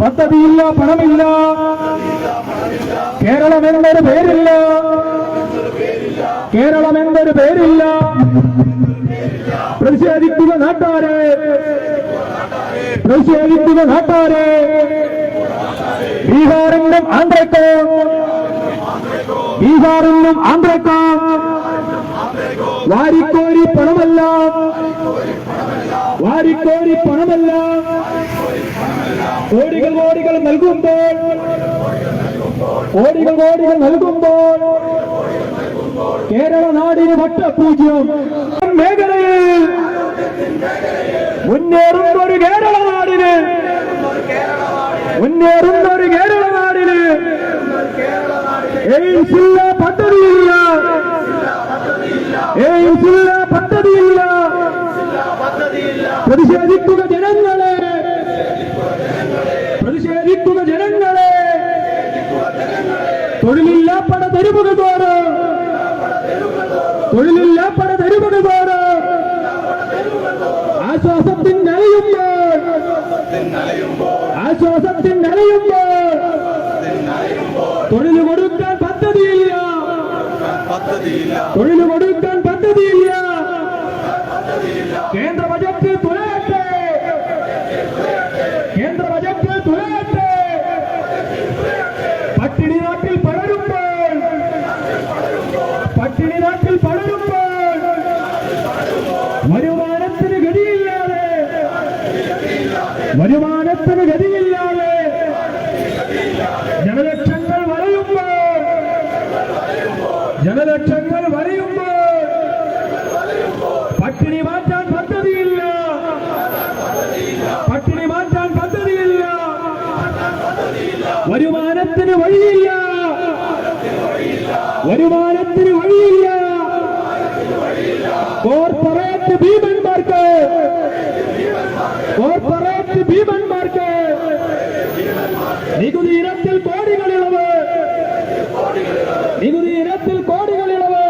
പദ്ധതിയില്ല പണമില്ല. കേരളം എന്നൊരു പേരില്ല. കേരളം എന്നൊരു പേരില്ല. പ്രതിഷേധിക്കുക നാട്ടാരെ. പ്രതിഷേധിക്കുക നാട്ടാരെ. ബീഹാറിനും ആന്ധ്രക്കും ബീഹാറിനും ആന്ധ്രക്കും വാരിക്കോരി പണമല്ല. വാരിക്കോരി പണമല്ല. കോടികൾ കോടികൾ നൽകുമ്പോൾ കോടികൾ കോടികൾ നൽകുമ്പോൾ കേരള നാടിന് വട്ടപൂജ്യം. മേഖലയിൽ മുന്നേറുന്ന ഒരു കേരള നാടിന് മുന്നേറുന്ന ഒരു കേരള നാടിന് എയിംസ് പദ്ധതിയില്ല. എയിംസ് പദ്ധതിയില്ല. പ്രതിഷേധിക്കുക ജനങ്ങളെ. പ്രതിഷേധിക്കുക ജനങ്ങളെ. തൊഴിലില്ല പട തെരുവുകൾ തോറും. തൊഴിലില്ല പട തെരുവുകൾ തോറും. ആശ്വാസത്തിൻ നനയുമ്പോൾ. ആശ്വാസത്തിൻ നനയുമ്പോൾ. തൊഴിൽ കൊടുക്കാൻ പദ്ധതിയില്ല. തൊഴിൽ കൊടുക്കാൻ പദ്ധതിയില്ല കേന്ദ്ര ബജറ്റ് തുലയട്ടെ കേന്ദ്ര ബജറ്റ് തുലയട്ടെ പട്ടിണി നാട്ടിൽ പടരുമ്പോൾ പട്ടിണി നാട്ടിൽ പടരുമ്പോൾ വരുമാനത്തിന് ഗതിയില്ലാതെ വരുമാനത്തിന് ഗതിയില്ലാതെ ജനലക്ഷങ്ങൾ വലയുമ്പോൾ ജനലക്ഷങ്ങൾ വലയുമ്പോൾ പട്ടിണി മാറ്റാൻ പദ്ധതിയില്ല. പട്ടിണി മാറ്റാൻ പദ്ധതിയില്ല. വരുമാനത്തിന് വഴിയില്ല. വരുമാനത്തിന് വഴിയില്ല. കോർപ്പറേറ്റ് ഭീമന്മാർക്ക്. കോർപ്പറേറ്റ് ഭീമന്മാർക്ക്. നികുതി ഇനത്തിൽ കോടികൾ ഇളവ് നികുതി ഇനത്തിൽ കോടികൾ ഇളവ്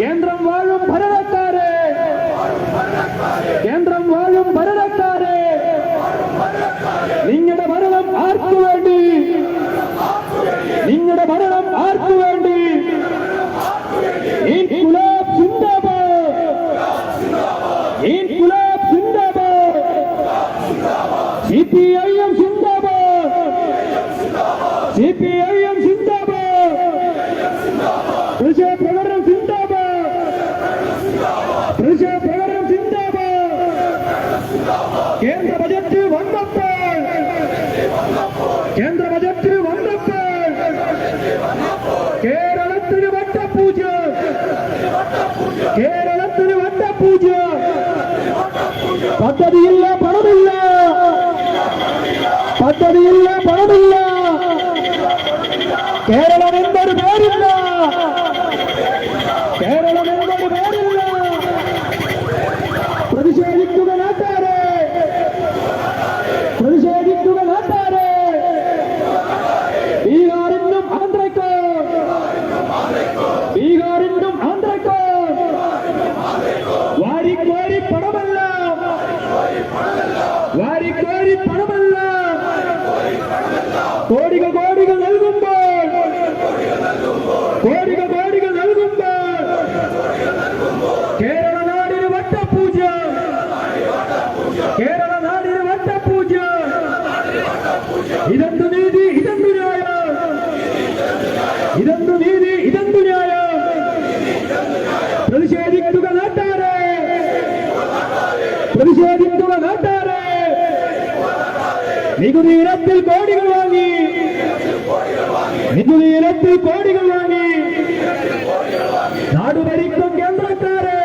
കേന്ദ്രം വാഴും ഭരണക്കാരെ കേന്ദ്രം വാഴും ഭരണക്കാരെ നിങ്ങളുടെ ഭരണം ആർക്കു വേണ്ടി നിങ്ങളുടെ ഭരണം ആർക്കു വേണ്ടി ഇൻകുലാബ് സിന്ദാബാദ് ഇൻകുലാബ് സിന്ദാബാദ് സി പി ഐ എം സിന്ദാബാദ് സി പി ഐ എം സിന്ദാബാദ് പ്രതിഷേധ പ്രകടനം സിന്ദാബാദ് പ്രതിഷേധ പ്രകടനം സിന്ദാബാദ് കേന്ദ്ര ബജറ്റ് വന്നപ്പോൾ കേന്ദ്ര ബജറ്റ് വന്നപ്പോൾ കേരളത്തിന് വട്ടപൂജ കേരളത്തിന് വട്ടപൂജ പദ്ധതിയില്ല പണമില്ല പദ്ധതിയില്ല പണമില്ല കേരളം എന്നൊരു പേരില്ല കേരളം എന്നൊരു പേരില്ല പ്രതിഷേധിക്കുക നാട്ടാരെ പ്രതിഷേധിക്കുക നാട്ടാരെ ബീഹാറിനും ആന്ധ്രയ്ക്ക് ബീഹാറിനും ആന്ധ്രയ്ക്ക് വാരിക്കോരി പണമല്ല വാരിക്കോരി പണമല്ല കോടികൾ കോടികൾ നൽകുമ്പോൾ കോടികൾ കോടികൾ നൽകുമ്പോൾ കേരള നാടിന് വട്ടപൂജ കേരള നാടിന് വട്ടപൂജ ഇതെന്തു നീതി ഇതെന്തു ന്യായം ഇതെന്തു നീതി ഇതെന്തു ന്യായം പ്രതിഷേധിക്കുക നാട്ടാരെ പ്രതിഷേധിക്കുക നാട്ടാരെ നികുതി ഇനത്തിൽ കോടികൾ വാങ്ങി. നികുതി ഇനത്തിൽ കോടികൾ വാങ്ങി. നാട് ഭരിക്കും കേന്ദ്രക്കാരെ.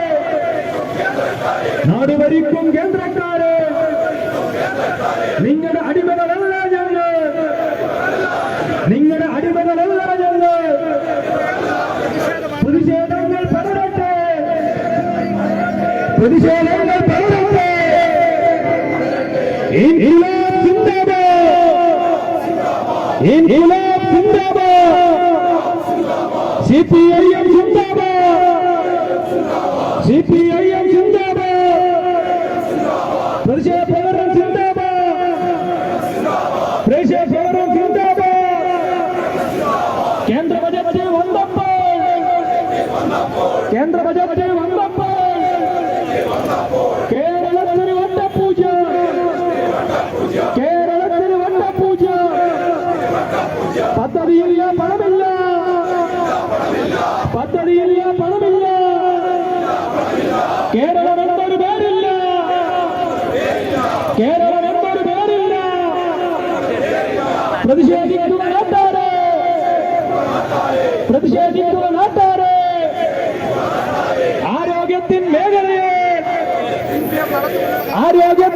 നാട് ഭരിക്കും കേന്ദ്രക്കാരെ. നിങ്ങളുടെ അടിമകളല്ല ഞങ്ങൾ. നിങ്ങളുടെ അടിമകളല്ല ഞങ്ങൾ. പ്രതിഷേധങ്ങൾ പടരട്ടെ. പ്രതിഷേധങ്ങൾ സിപിഐഎം സിന്ദാബാദ് സിപിഐഎം സിന്ദാബാദ് പ്രതിഷേധ പ്രകടനം സിന്ദാബാദ് പ്രതിഷേധ പ്രകടനം സിന്ദാബാദ് കേന്ദ്ര ബജറ്റ് വന്നപ്പോൾ കേന്ദ്ര ബജറ്റ്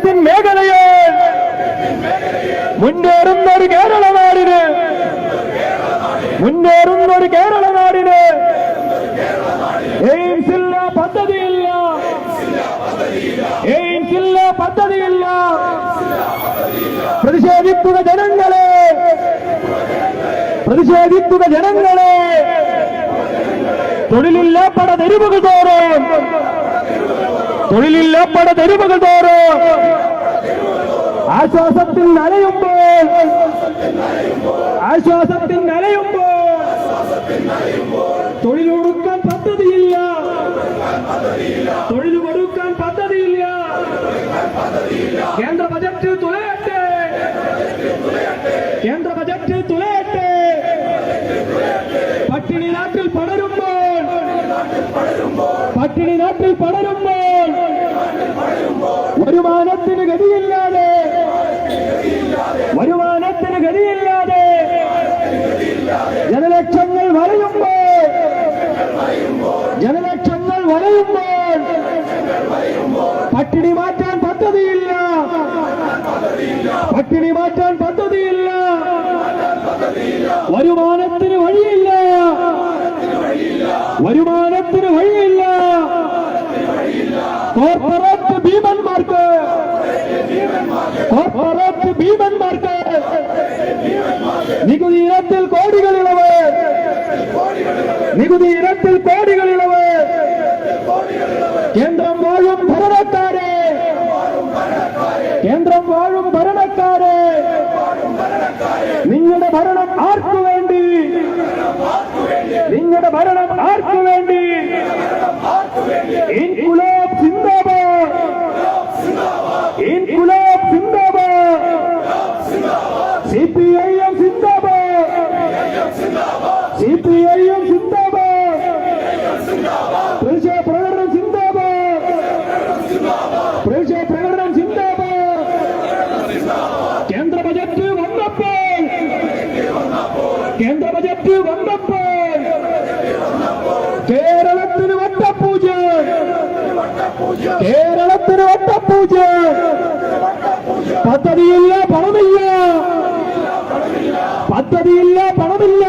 ആരോഗ്യത്തിൻ മേഖലയെ മുന്നേറുന്ന ഒരു കേരള നാടിന് മുന്നേറുന്ന ഒരു കേരള നാടിന്. എയിംസ് ഇല്ല പദ്ധതിയില്ല. എയിംസ് ഇല്ല പദ്ധതിയില്ല. പ്രതിഷേധിക്കുക ജനങ്ങളെ. പ്രതിഷേധിക്കുക ജനങ്ങളെ. തൊഴിലില്ലാപ്പട പട തെരുവുകൾ തോറും തൊഴിലില്ല പട തെരുവുകൾ തോറും ആശ്വാസത്തിൽ നനയുമ്പോൾ ആശ്വാസത്തിൽ നനയുമ്പോൾ തൊഴിലൊടുക്കാൻ പദ്ധതിയില്ല. തൊഴിൽ കൊടുക്കാൻ പദ്ധതിയില്ല. കേന്ദ്ര ബജറ്റ് തുലയട്ടെ. കേന്ദ്ര ബജറ്റ് തുലയട്ടെ പട്ടിണി നാട്ടിൽ പടരുമ്പോൾ പട്ടിണി നാട്ടിൽ പടരുമ്പോൾ വരുമാനത്തിന് ഗതിയില്ലാതെ വരുമാനത്തിന് ഗതിയില്ലാതെ ജനലക്ഷങ്ങൾ വലയുമ്പോൾ ജനലക്ഷങ്ങൾ വലയുമ്പോൾ പട്ടിണി മാറ്റാൻ പദ്ധതിയില്ല. പട്ടിണി മാറ്റാൻ പദ്ധതിയില്ല. വരുമാനത്തിന് വഴിയില്ല. വരുമാനത്തിന് വഴിയില്ല കോർപ്പറേറ്റ് ഭീമന്മാർക്ക് കോർപ്പറേറ്റ് ഭീമന്മാർക്ക് നികുതി ഇനത്തിൽ കോടികൾ ഇളവ് നികുതി ഇനത്തിൽ കോടികൾ ഇളവ് കേന്ദ്രം വാഴും ഭരണക്കാരെ കേന്ദ്രം വാഴും ഭരണക്കാരെ നിങ്ങളുടെ ഭരണം ആർക്കു വേണ്ടി നിങ്ങളുടെ ഭരണം ആർക്കു വേണ്ടി ഇൻകുലാബ് സിന്ദാബാദ് ഇൻകുലാബ് സിന്ദാബാദ് സി പി ഐ എം സിന്ദാബാദ് സി പി ഐ എം സിന്ദാബാദ് പ്രതിഷേധ പ്രകടനം സിന്ദാബാദ് പ്രതിഷേധ പ്രകടനം സിന്ദാബാദ് കേന്ദ്ര ബജറ്റ് വന്നപ്പോൾ കേന്ദ്ര ബജറ്റ് വന്നപ്പോൾ കേരളത്തിന് വട്ടപ്പൂജ കേരളത്തിന് വട്ടപ്പൂജ പദ്ധതിയില്ല പണമില്ല. പദ്ധതിയില്ല പണമില്ല.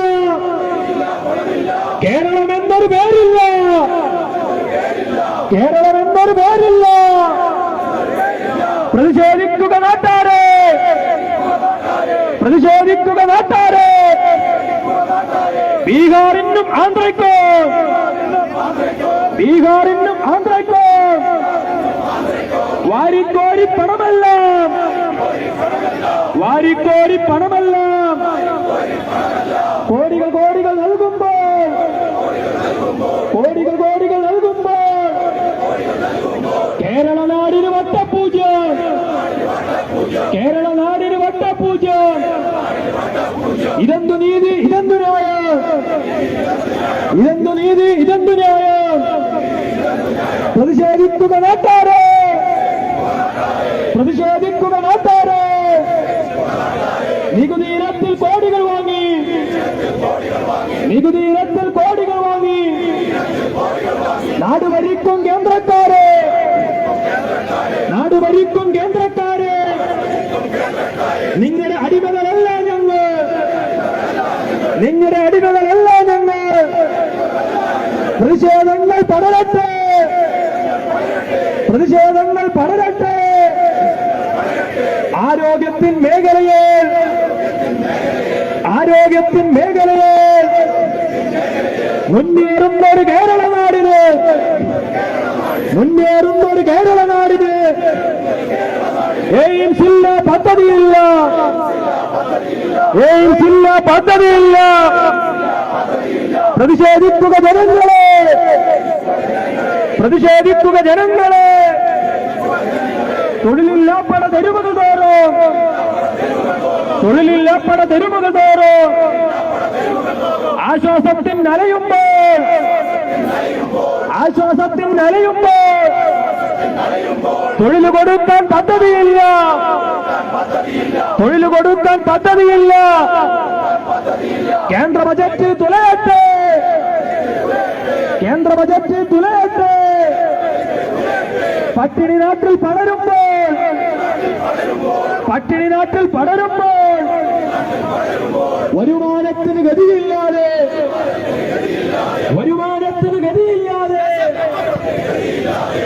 കേരളം എന്നൊരു പേരില്ല. കേരളം എന്നൊരു പേരില്ല. പ്രതിഷേധിക്കുക നാട്ടാരെ. പ്രതിഷേധിക്കുക നാട്ടാരെ. ബീഹാറിനും ആന്ധ്രയ്ക്കും. ബീഹാറിനും ആന്ധ്രയ്ക്കും. വാരിക്കോരി പണമെല്ലാം. വാരിക്കോരി പണമെല്ലാം. കോടികൾ കോടികൾ നൽകുമ്പോൾ. കോടികൾ കോടികൾ നൽകുമ്പോൾ. കേരള നാടിന് വട്ടപൂജ കേരള നാടിന് വട്ടപൂജ ഇതെന്തു നീതി ഇതെന്തു ന്യായം? ഇതെന്തു നീതി ഇതെന്തു ന്യായം? പ്രതിഷേധിക്കുക നാട്ടാരെ പ്രതിഷേധിക്കുക നാട്ടാരെ നികുതി ഇനത്തിൽ കോടികൾ വാങ്ങി. നികുതി ഇനത്തിൽ കോടികൾ വാങ്ങി. നാട് കേന്ദ്രക്കാരെ. നാട് കേന്ദ്രക്കാരെ. നിങ്ങളുടെ അടിമകളല്ല ഞങ്ങൾ. നിങ്ങളുടെ അടിമകളല്ല ഞങ്ങൾ. പ്രതിഷേധങ്ങൾ പടരട്ടെ പ്രതിഷേധങ്ങൾ പടരട്ടെ ആരോഗ്യത്തിൻ മേഖലയിൽ ആരോഗ്യത്തിൻ മേഖലയിൽ മുന്നേറുന്ന ഒരു കേരള നാടിന് മുന്നേറുന്ന ഒരു കേരള നാടിന് എയിംസ് ഇല്ല പദ്ധതിയില്ല. എയിംസ് ഇല്ല പദ്ധതിയില്ല. പ്രതിഷേധിക്കുക ജനങ്ങളെ പ്രതിഷേധിക്കുക ജനങ്ങളെ. തൊഴിലില്ലാപ്പട തെരുവുകൾ തൊഴിലില്ലാപ്പട തെരുവുകൾ തോറും ആശ്വാസത്തിൻ നലയുമ്പോൾ ആശ്വാസത്തിൻ നലയുമ്പോൾ തൊഴിൽ കൊടുക്കാൻ പദ്ധതിയില്ല. തൊഴിൽ കൊടുക്കാൻ പദ്ധതിയില്ല. കേന്ദ്ര ബജറ്റ് തുലയട്ടെ. കേന്ദ്ര ബജറ്റ് തുലയട്ടെ. പട്ടിണി നാട്ടിൽ പടരുമ്പോൾ പട്ടിണി നാട്ടിൽ പടരുമ്പോൾ വരുമാനത്തിന് ഗതിയില്ലാതെ വരുമാനത്തിന് ഗതിയില്ലാതെ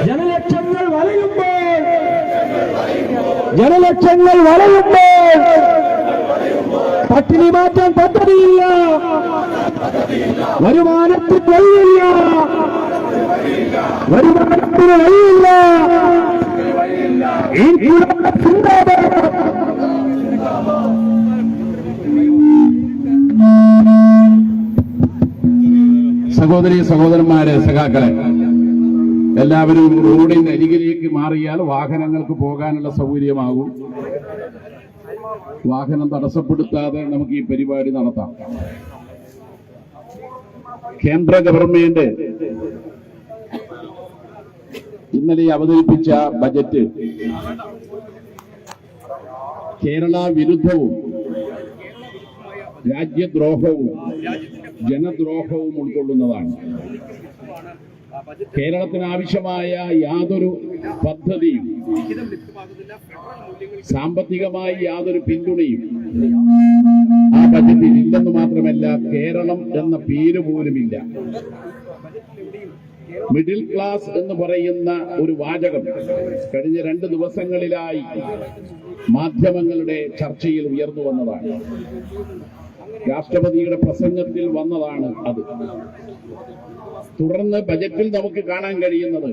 ജനലക്ഷങ്ങൾ വലയുമ്പോൾ ജനലക്ഷങ്ങൾ വലയുമ്പോൾ പട്ടിണി മാറ്റാൻ പദ്ധതിയില്ല വരുമാനത്തിന് വഴിയില്ല വരുമാനത്തിന് വഴിയില്ല. സഹോദരി സഹോദരന്മാരെ സഖാക്കളെ എല്ലാവരും റോഡിന്റെ അരികിലേക്ക് മാറിയാൽ വാഹനങ്ങൾക്ക് പോകാനുള്ള സൗകര്യമാകും. വാഹനം തടസ്സപ്പെടുത്താതെ നമുക്ക് ഈ പരിപാടി നടത്താം. കേന്ദ്ര ഗവൺമെന്റ് ഇന്നലെ അവതരിപ്പിച്ച ബജറ്റ് കേരള വിരുദ്ധവും രാജ്യദ്രോഹവും ജനദ്രോഹവും ഉൾക്കൊള്ളുന്നതാണ്. കേരളത്തിന് ആവശ്യമായ യാതൊരു പദ്ധതിയും സാമ്പത്തികമായി യാതൊരു പിന്തുണയും ആ ബജറ്റിൽ ഇല്ലെന്ന് മാത്രമല്ല കേരളം എന്ന പേര് പോലുമില്ല. മിഡിൽ ക്ലാസ് എന്ന് പറയുന്ന ഒരു വാചകം കഴിഞ്ഞ രണ്ട് ദിവസങ്ങളിലായി മാധ്യമങ്ങളുടെ ചർച്ചയിൽ ഉയർന്നു വന്നതാണ്. രാഷ്ട്രപതിയുടെ പ്രസംഗത്തിൽ വന്നതാണ് അത്. തുടർന്ന് ബജറ്റിൽ നമുക്ക് കാണാൻ കഴിയുന്നത്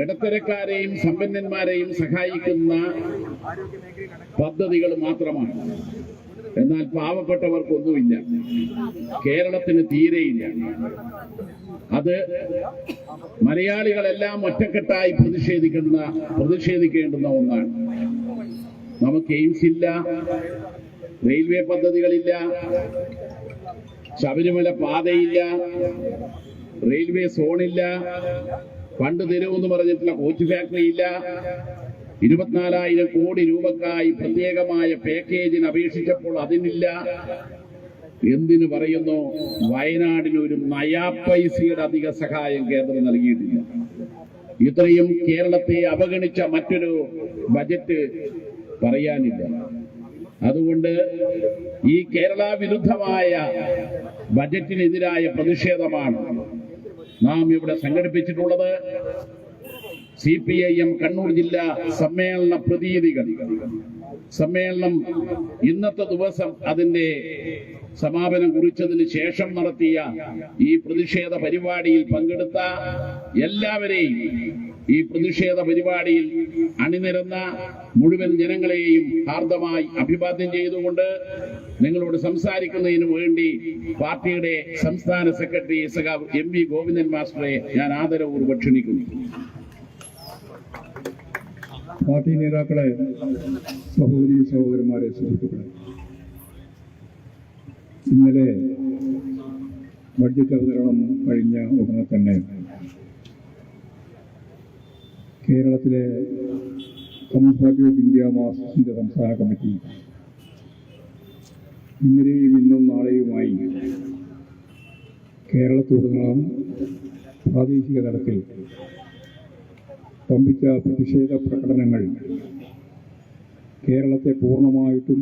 ഇടത്തരക്കാരെയും സമ്പന്നന്മാരെയും സഹായിക്കുന്ന പദ്ധതികൾ മാത്രമാണ്. എന്നാൽ പാവപ്പെട്ടവർക്കൊന്നുമില്ല. കേരളത്തിന് തീരെയില്ല. അത് മലയാളികളെല്ലാം ഒറ്റക്കെട്ടായി പ്രതിഷേധിക്കുന്ന പ്രതിഷേധിക്കേണ്ടുന്ന ഒന്നാണ്. നമുക്ക് എയിംസ് ഇല്ല റെയിൽവേ പദ്ധതികളില്ല ശബരിമല പാതയില്ല റെയിൽവേ സോണില്ല പണ്ട് തരുമെന്ന് പറഞ്ഞിട്ടുള്ള കോച്ച് ഫാക്ടറി ഇല്ല ഇരുപത്തിനാലായിരം കോടി രൂപക്കായി പ്രത്യേകമായ പാക്കേജിന് അപേക്ഷിച്ചപ്പോൾ അതിനില്ല. എന്തിനു പറയുന്നു? വയനാടിന് ഒരു നയാ പൈസയുടെ അധിക സഹായം കേന്ദ്രം നൽകിയിട്ടില്ല. ഇത്രയും കേരളത്തെ അവഗണിച്ച മറ്റൊരു ബജറ്റ് പറയാനില്ല. അതുകൊണ്ട് ഈ കേരള വിരുദ്ധമായ ബജറ്റിനെതിരായ പ്രതിഷേധമാണ് നാം ഇവിടെ സംഘടിപ്പിച്ചിട്ടുള്ളത്. C P I M Kannur ജില്ലാ സമ്മേളന പ്രതിനിധികൾ സമ്മേളനം ഇന്നത്തെ ദിവസം അതിന്റെ സമാപനം കുറിച്ചതിന് ശേഷം നടത്തിയ ഈ പ്രതിഷേധ പരിപാടിയിൽ പങ്കെടുത്ത എല്ലാവരെയും ഈ പ്രതിഷേധ പരിപാടിയിൽ അണിനിരന്ന മുഴുവൻ ജനങ്ങളെയും ഹാർദമായി അഭിവാദ്യം ചെയ്തുകൊണ്ട് നിങ്ങളോട് സംസാരിക്കുന്നതിന് വേണ്ടി പാർട്ടിയുടെ സംസ്ഥാന സെക്രട്ടറി സഖാവ് എം വി ഗോവിന്ദൻ മാസ്റ്ററെ ഞാൻ ആദരപൂർവം ക്ഷണിക്കുന്നു. പാർട്ടി നേതാക്കളെ സഹോദരി സഹോദരന്മാരെ സുഹൃത്തുക്കളെ ഇന്നലെ ബഡ്ജറ്റ് അവതരണം കഴിഞ്ഞ ഉടനെ തന്നെ കേരളത്തിലെ കമ്മ്യൂണിസ്റ്റ് പാർട്ടി ഓഫ് ഇന്ത്യ മാർക്സിസ്റ്റിന്റെ സംസ്ഥാന കമ്മിറ്റി ഇന്നലെയും ഇന്നും നാളെയുമായി കേരളത്തിലുടനീളം പ്രാദേശിക തലത്തിൽ പമ്പിച്ച പ്രതിഷേധ പ്രകടനങ്ങൾ കേരളത്തെ പൂർണമായിട്ടും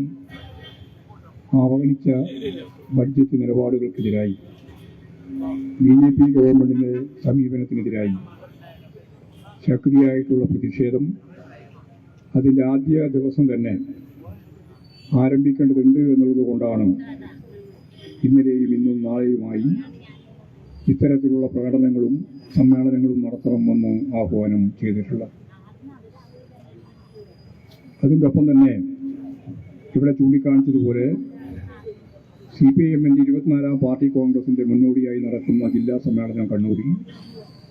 അവഗണിച്ച ബഡ്ജറ്റ് നിലപാടുകൾക്കെതിരായി ബി ജെ പി ഗവൺമെന്റിന്റെ സമീപനത്തിനെതിരായി ശക്തിയായിട്ടുള്ള പ്രതിഷേധം അതിന്റെ ആദ്യ ദിവസം തന്നെ ആരംഭിക്കേണ്ടതുണ്ട് എന്നുള്ളത് കൊണ്ടാണ് ഇന്നലെയും ഇന്നും നാളെയുമായി ഇത്തരത്തിലുള്ള പ്രകടനങ്ങളും സമ്മേളനങ്ങളും നടത്തണമെന്ന് ആഹ്വാനം ചെയ്തിട്ടുള്ളത് അതിന്റെ ഒപ്പം തന്നെ ഇവിടെ ചൂണ്ടിക്കാണിച്ചതുപോലെ സി പി ഐ എമ്മിന്റെ ഇരുപത്തിനാലാം പാർട്ടി കോൺഗ്രസിന്റെ മുന്നോടിയായി നടക്കുന്ന ജില്ലാ സമ്മേളനം കണ്ണൂരിൽ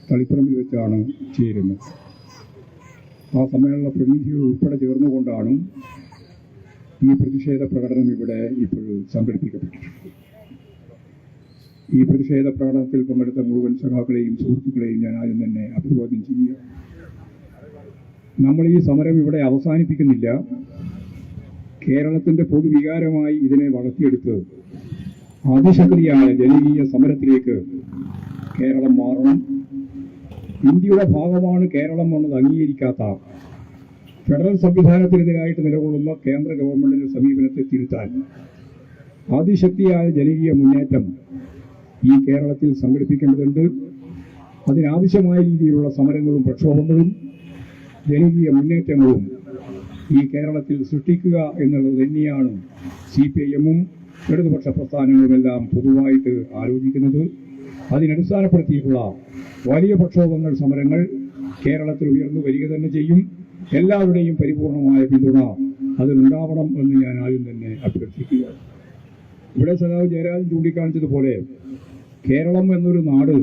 തളിപ്പറമ്പിൽ വെച്ചാണ് ചേരുന്നത്. ആ സമ്മേളന പ്രതിനിധികൾ ഉൾപ്പെടെ ചേർന്നുകൊണ്ടാണ് ഈ പ്രതിഷേധ പ്രകടനം ഇവിടെ ഇപ്പോൾ സംഘടിപ്പിക്കപ്പെട്ടിട്ടുള്ളത്. ഈ പ്രതിഷേധ പ്രകടനത്തിൽ പങ്കെടുത്ത മുഴുവൻ സഖാക്കളെയും സുഹൃത്തുക്കളെയും ഞാൻ ആദ്യം തന്നെ അഭിവാദ്യം ചെയ്യുക നമ്മൾ ഈ സമരം ഇവിടെ അവസാനിപ്പിക്കുന്നില്ല. കേരളത്തിന്റെ പൊതുവികാരമായി ഇതിനെ വളർത്തിയെടുത്ത് അതിശക്തിയായ ജനകീയ സമരത്തിലേക്ക് കേരളം മാറണം. ഇന്ത്യയുടെ ഭാഗമാണ് കേരളം എന്നത് അംഗീകരിക്കാത്ത ഫെഡറൽ സംവിധാനത്തിനെതിരായിട്ട് നിലകൊള്ളുന്ന കേന്ദ്ര ഗവൺമെന്റിന്റെ സമീപനത്തെ തിരുത്താൻ അതിശക്തിയായ ജനകീയ മുന്നേറ്റം ഈ കേരളത്തിൽ സംഘടിപ്പിക്കേണ്ടതുണ്ട്. അതിനാവശ്യമായ രീതിയിലുള്ള സമരങ്ങളും പ്രക്ഷോഭങ്ങളും ജനകീയ മുന്നേറ്റങ്ങളും ഈ കേരളത്തിൽ സൃഷ്ടിക്കുക എന്നുള്ളത് തന്നെയാണ് സി പി ഐ എമ്മും ഇടതുപക്ഷ പ്രസ്ഥാനങ്ങളുമെല്ലാം പൊതുവായിട്ട് ആലോചിക്കുന്നത്. അതിനടിസ്ഥാനപ്പെടുത്തിയിട്ടുള്ള വലിയ പ്രക്ഷോഭങ്ങൾ സമരങ്ങൾ കേരളത്തിൽ ഉയർന്നു വരിക തന്നെ ചെയ്യും. എല്ലാവരുടെയും പരിപൂർണമായ പിന്തുണ അതിനുണ്ടാവണം എന്ന് ഞാൻ ആദ്യം തന്നെ അഭ്യർത്ഥിക്കുക ഇവിടെ സദാവ് ജയരാജൻ ചൂണ്ടിക്കാണിച്ചതുപോലെ കേരളം എന്നൊരു നാട്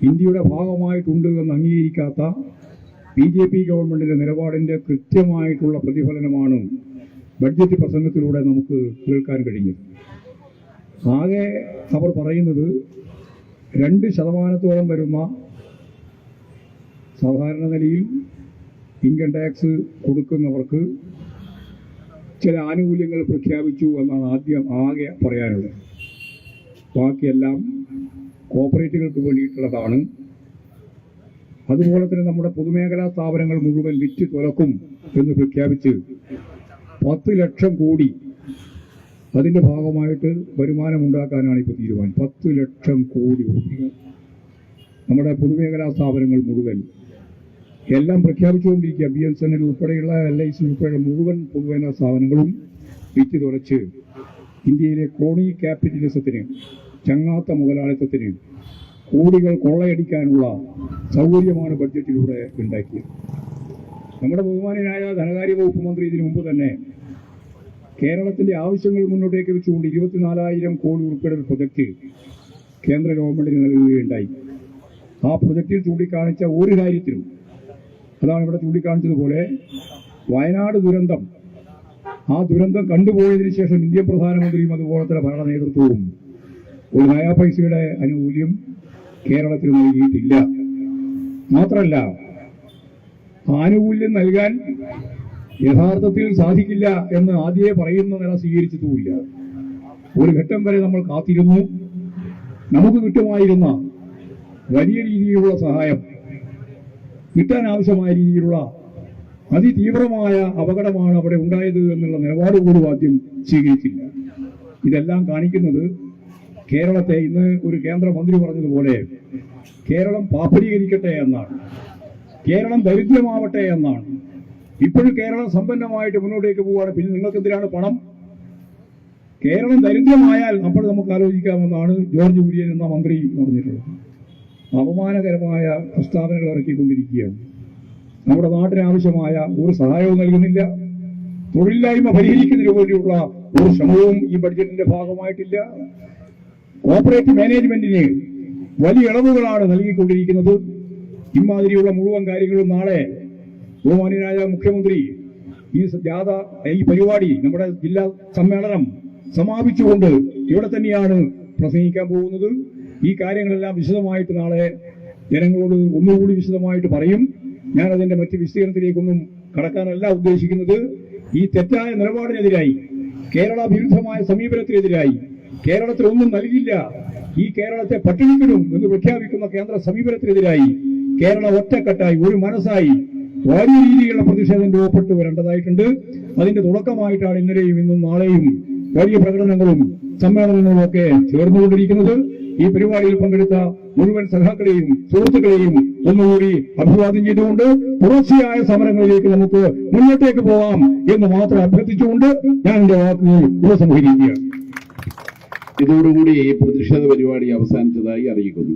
ഇന്ത്യയുടെ ഭാഗമായിട്ടുണ്ട് എന്ന് അംഗീകരിക്കാത്ത ബി ജെ പി ഗവൺമെന്റിന്റെ നിലപാടിന്റെ കൃത്യമായിട്ടുള്ള പ്രതിഫലനമാണ് ബഡ്ജറ്റ് പ്രസംഗത്തിലൂടെ നമുക്ക് കേൾക്കാൻ കഴിഞ്ഞത്. ആകെ അവർ പറയുന്നത് രണ്ട് ശതമാനത്തോളം വരുന്ന സാധാരണ നിലയിൽ ഇൻകം ടാക്സ് കൊടുക്കുന്നവർക്ക് ചില ആനുകൂല്യങ്ങൾ പ്രഖ്യാപിച്ചു എന്നാണ് ആദ്യം ആകെ പറയാനുള്ളത്. ബാക്കിയെല്ലാം കോപ്പറേറ്റുകൾക്ക് വേണ്ടിയിട്ടുള്ളതാണ്. അതുപോലെ തന്നെ നമ്മുടെ പൊതുമേഖലാ സ്ഥാപനങ്ങൾ മുഴുവൻ വിറ്റ് തുറക്കും എന്ന് പ്രഖ്യാപിച്ച് പത്ത് ലക്ഷം കോടി അതിന്റെ ഭാഗമായിട്ട് വരുമാനം ഉണ്ടാക്കാനാണ് ഇപ്പോൾ തീരുമാനം. പത്ത് ലക്ഷം കോടി നമ്മുടെ പൊതുമേഖലാ സ്ഥാപനങ്ങൾ മുഴുവൻ. എല്ലാം പ്രഖ്യാപിച്ചുകൊണ്ടിരിക്കുക. ബി എസ് എൻ എൽ ഉൾപ്പെടെയുള്ള എൽ ഐ സി ഉൾപ്പെടെയുള്ള മുഴുവൻ പൊതുമേഖലാ സ്ഥാപനങ്ങളും വിറ്റ് തുറച്ച് ഇന്ത്യയിലെ ക്രോണി ക്യാപിറ്റലിസത്തിന് ചങ്ങാത്ത മുതലാളിത്തത്തിന് കോടികൾ കൊള്ളയടിക്കാനുള്ള സൗകര്യമാണ് ബഡ്ജറ്റിലൂടെ ഉണ്ടാക്കിയത്. നമ്മുടെ ബഹുമാനനായ ധനകാര്യ വകുപ്പ് മന്ത്രി ഇതിനു മുമ്പ് തന്നെ കേരളത്തിന്റെ ആവശ്യങ്ങൾ മുന്നോട്ടേക്ക് വെച്ചുകൊണ്ട് ഇരുപത്തിനാലായിരം കോടി ഉൾപ്പെടെ ഒരു പ്രൊജക്ട് കേന്ദ്ര ഗവൺമെന്റിന് നൽകുകയുണ്ടായി. ആ പ്രൊജക്റ്റിൽ ചൂണ്ടിക്കാണിച്ച ഒരു കാര്യത്തിലും അതാണ് ഇവിടെ ചൂണ്ടിക്കാണിച്ചതുപോലെ വയനാട് ദുരന്തം. ആ ദുരന്തം കണ്ടുപോയതിനു ശേഷം ഇന്ത്യൻ പ്രധാനമന്ത്രിയും അതുപോലെ തന്നെ ഭരണ നേതൃത്വവും ഒരു നയാ പൈസയുടെ ആനുകൂല്യം കേരളത്തിൽ നൽകിയിട്ടില്ല. മാത്രമല്ല ആനുകൂല്യം നൽകാൻ യഥാർത്ഥത്തിൽ സാധിക്കില്ല എന്ന് ആദ്യമേ പറയുന്ന നില സ്വീകരിച്ചിട്ടുമില്ല. ഒരു ഘട്ടം വരെ നമ്മൾ കാത്തിരുന്നു. നമുക്ക് കിട്ടുമായിരുന്ന വലിയ രീതിയിലുള്ള സഹായം കിട്ടാൻ ആവശ്യമായ രീതിയിലുള്ള അതിതീവ്രമായ അപകടമാണ് അവിടെ ഉണ്ടായത് എന്നുള്ള നിലപാട് പോലും ആദ്യം സ്വീകരിച്ചില്ല. ഇതെല്ലാം കാണിക്കുന്നത് കേരളത്തെ ഇന്ന് ഒരു കേന്ദ്രമന്ത്രി പറഞ്ഞതുപോലെ കേരളം പാപ്പരീകരിക്കട്ടെ എന്നാണ്. കേരളം ദരിദ്രമാവട്ടെ എന്നാണ്. ഇപ്പോഴും കേരളം സമ്പന്നമായിട്ട് മുന്നോട്ടേക്ക് പോവുകയാണ് പിന്നെ നിങ്ങൾക്ക് എന്തിനാണ് പണം? കേരളം ദരിദ്രമായാൽ അപ്പോൾ നമുക്ക് ആലോചിക്കാമെന്നാണ് ജോർജ് കുര്യൻ എന്ന മന്ത്രി പറഞ്ഞിട്ടുള്ളത്. അപമാനകരമായ പ്രസ്താവനകൾ ഇറക്കിക്കൊണ്ടിരിക്കുകയാണ്. നമ്മുടെ നാട്ടിന് ആവശ്യമായ ഒരു സഹായവും നൽകുന്നില്ല. തൊഴിലില്ലായ്മ പരിഹരിക്കുന്നതിന് വേണ്ടിയുള്ള ഒരു ശ്രമവും ഈ ബഡ്ജറ്റിന്റെ ഭാഗമായിട്ടില്ല. കോർപ്പറേറ്റ് മാനേജ്മെന്റിന് വലിയ ഇളവുകളാണ് നൽകിക്കൊണ്ടിരിക്കുന്നത്. ഇമാതിരിയുള്ള മുഴുവൻ കാര്യങ്ങളും നാളെ ബഹുമാനായ മുഖ്യമന്ത്രി ഈ ജാഥ ഈ പരിപാടി നമ്മുടെ ജില്ലാ സമ്മേളനം സമാപിച്ചുകൊണ്ട് ഇവിടെ തന്നെയാണ് പ്രസംഗിക്കാൻ പോകുന്നത്. ഈ കാര്യങ്ങളെല്ലാം വിശദമായിട്ട് നാളെ ജനങ്ങളോട് ഒന്നുകൂടി വിശദമായിട്ട് പറയും. ഞാൻ അതിന്റെ മറ്റ് വിശദീകരണത്തിലേക്കൊന്നും കടക്കാനല്ല ഉദ്ദേശിക്കുന്നത്. ഈ തെറ്റായ നിലപാടിനെതിരായി കേരള വിരുദ്ധമായ സമീപനത്തിനെതിരായി കേരളത്തിൽ ഒന്നും നൽകില്ല. ഈ കേരളത്തെ പട്ടിണിക്കിടും എന്ന് പ്രഖ്യാപിക്കുന്ന കേന്ദ്ര സമീപനത്തിനെതിരായി കേരളം ഒറ്റക്കെട്ടായി ഒരു മനസ്സായി വലിയ രീതിയിലുള്ള പ്രതിഷേധം രൂപപ്പെട്ടു വരേണ്ടതായിട്ടുണ്ട്. അതിന്റെ തുടക്കമായിട്ടാണ് ഇന്നലെയും ഇന്നും നാളെയും വലിയ പ്രകടനങ്ങളും സമ്മേളനങ്ങളും ഒക്കെ ചേർന്നുകൊണ്ടിരിക്കുന്നത്. ഈ പരിപാടിയിൽ പങ്കെടുത്ത മുഴുവൻ സഖാക്കളെയും സുഹൃത്തുക്കളെയും ഒന്നുകൂടി അഭിവാദ്യം ചെയ്തുകൊണ്ട് തുടർച്ചയായ സമരങ്ങളിലേക്ക് നമുക്ക് മുന്നോട്ടേക്ക് പോവാം എന്ന് മാത്രം അഭ്യർത്ഥിച്ചുകൊണ്ട് ഞാൻ എന്റെ വാക്കുകൾ ഉപസംഹരിക്കുകയാണ്. ഇതോടുകൂടി ഈ പ്രതിഷേധ പരിപാടി അവസാനിച്ചതായി അറിയിക്കുന്നു.